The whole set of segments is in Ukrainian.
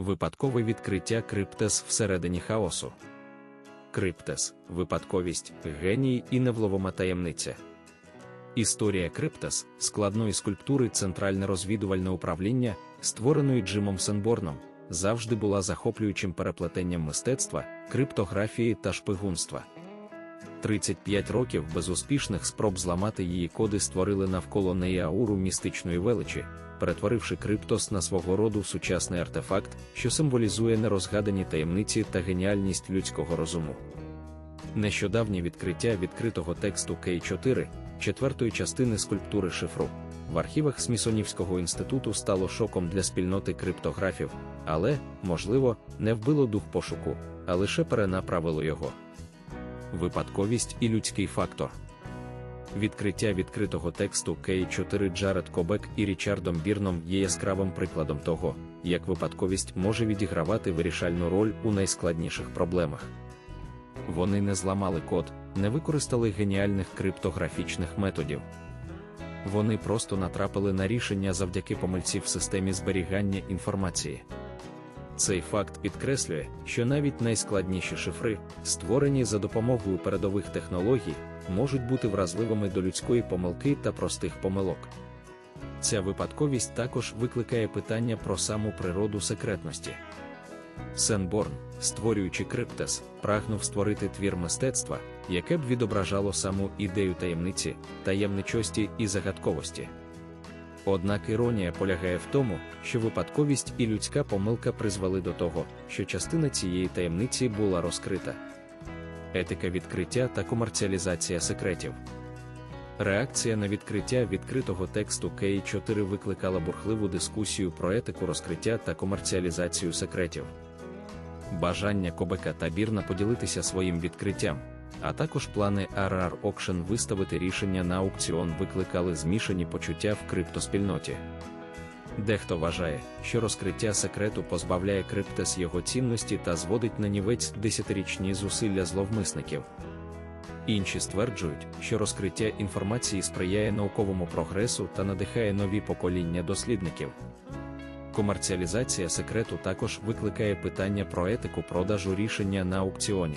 Випадкове відкриття Криптес всередині хаосу. Криптес випадковість, геній і невловома таємниця. Історія Криптес складної скульптури Центральне розвідувальне управління, створеної Джимом Сенборном, завжди була захоплюючим переплетенням мистецтва, криптографії та шпигунства. 35 років безуспішних спроб зламати її коди створили навколо неї ауру містичної величі, перетворивши криптос на свого роду сучасний артефакт, що символізує нерозгадані таємниці та геніальність людського розуму. Нещодавнє відкриття відкритого тексту К4, четвертої частини скульптури шифру, в архівах Смісонівського інституту стало шоком для спільноти криптографів, але, можливо, не вбило дух пошуку, а лише перенаправило його. Випадковість і людський фактор. Відкриття відкритого тексту К4 Джаред Кобек і Річардом Бірном є яскравим прикладом того, як випадковість може відігравати вирішальну роль у найскладніших проблемах. Вони не зламали код, не використали геніальних криптографічних методів. Вони просто натрапили на рішення завдяки помильці в системі зберігання інформації. Цей факт підкреслює, що навіть найскладніші шифри, створені за допомогою передових технологій, можуть бути вразливими до людської помилки та простих помилок. Ця випадковість також викликає питання про саму природу секретності. Сенборн, створюючи криптес, прагнув створити твір мистецтва, яке б відображало саму ідею таємниці, таємничості і загадковості. Однак іронія полягає в тому, що випадковість і людська помилка призвели до того, що частина цієї таємниці була розкрита. Етика відкриття та комерціалізація секретів. Реакція на відкриття відкритого тексту К4 викликала бурхливу дискусію про етику розкриття та комерціалізацію секретів. Бажання Кобека та Бірна поділитися своїм відкриттям, а також плани RR Auction виставити рішення на аукціон викликали змішані почуття в криптоспільноті. Дехто вважає, що розкриття секрету позбавляє криптес його цінності та зводить на нівець десятирічні зусилля зловмисників. Інші стверджують, що розкриття інформації сприяє науковому прогресу та надихає нові покоління дослідників. Комерціалізація секрету також викликає питання про етику продажу рішення на аукціоні.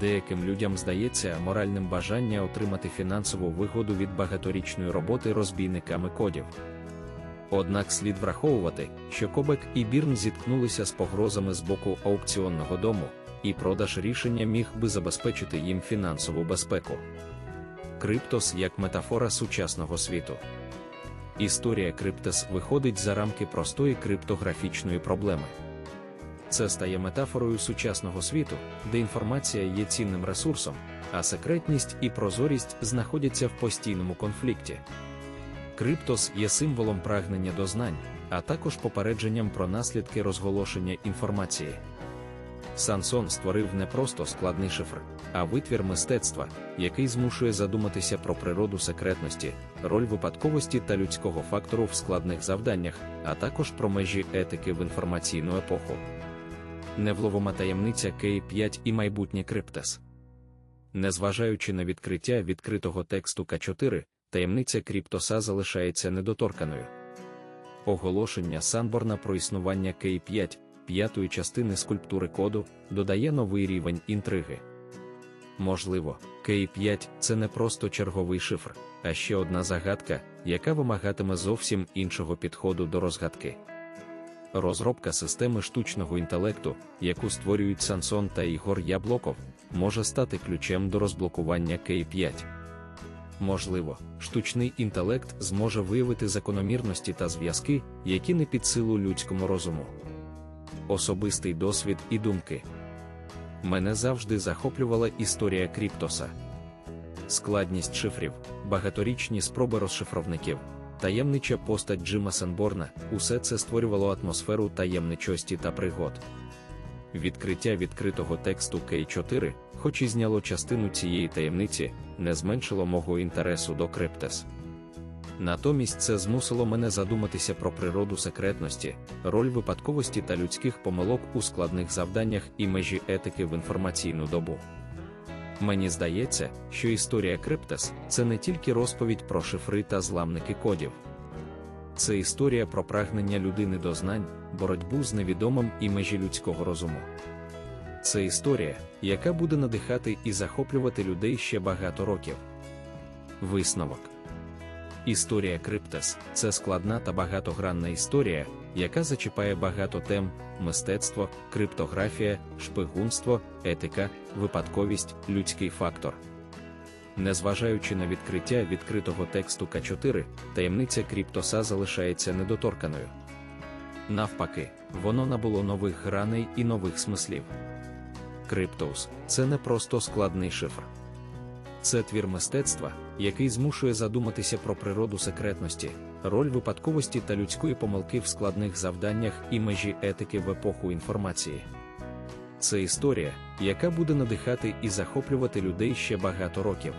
Деяким людям здається моральним бажання отримати фінансову вигоду від багаторічної роботи розбійниками кодів. Однак слід враховувати, що Кобек і Бірн зіткнулися з погрозами з боку аукціонного дому, і продаж рішення міг би забезпечити їм фінансову безпеку. Криптос як метафора сучасного світу. Історія Криптес виходить за рамки простої криптографічної проблеми. Це стає метафорою сучасного світу, де інформація є цінним ресурсом, а секретність і прозорість знаходяться в постійному конфлікті. Криптос є символом прагнення до знань, а також попередженням про наслідки розголошення інформації. Сансон створив не просто складний шифр, а витвір мистецтва, який змушує задуматися про природу секретності, роль випадковості та людського фактору в складних завданнях, а також про межі етики в інформаційну епоху. Невловома таємниця К5 і майбутнє Криптес. Незважаючи на відкриття відкритого тексту К4, таємниця Кріптоса залишається недоторканою. Оголошення Санборна про існування К5, п'ятої частини скульптури коду, додає новий рівень інтриги. Можливо, К5 це не просто черговий шифр, а ще одна загадка, яка вимагатиме зовсім іншого підходу до розгадки. Розробка системи штучного інтелекту, яку створюють Сансон та Ігор Яблоков, може стати ключем до розблокування К5. Можливо, штучний інтелект зможе виявити закономірності та зв'язки, які не під силу людському розуму. Особистий досвід і думки. Мене завжди захоплювала історія Кріптоса. Складність шифрів, багаторічні спроби розшифровників, таємнича постать Джима Сенборна усе це створювало атмосферу таємничості та пригод. Відкриття відкритого тексту К4, хоч і зняло частину цієї таємниці, не зменшило мого інтересу до Криптес. Натомість це змусило мене задуматися про природу секретності, роль випадковості та людських помилок у складних завданнях і межі етики в інформаційну добу. Мені здається, що історія Криптес це не тільки розповідь про шифри та зламники кодів. Це історія про прагнення людини до знань, боротьбу з невідомим і межі людського розуму. Це історія, яка буде надихати і захоплювати людей ще багато років. Висновок Історія Криптес це складна та багатогранна історія, яка зачіпає багато тем: мистецтво, криптографія, шпигунство, етика, випадковість, людський фактор. Незважаючи на відкриття відкритого тексту К4, таємниця Кріптоса залишається недоторканою. Навпаки, воно набуло нових граней і нових смислів. Криптоус це не просто складний шифр. Це твір мистецтва, який змушує задуматися про природу секретності, роль випадковості та людської помилки в складних завданнях і межі етики в епоху інформації. Це історія, яка буде надихати і захоплювати людей ще багато років.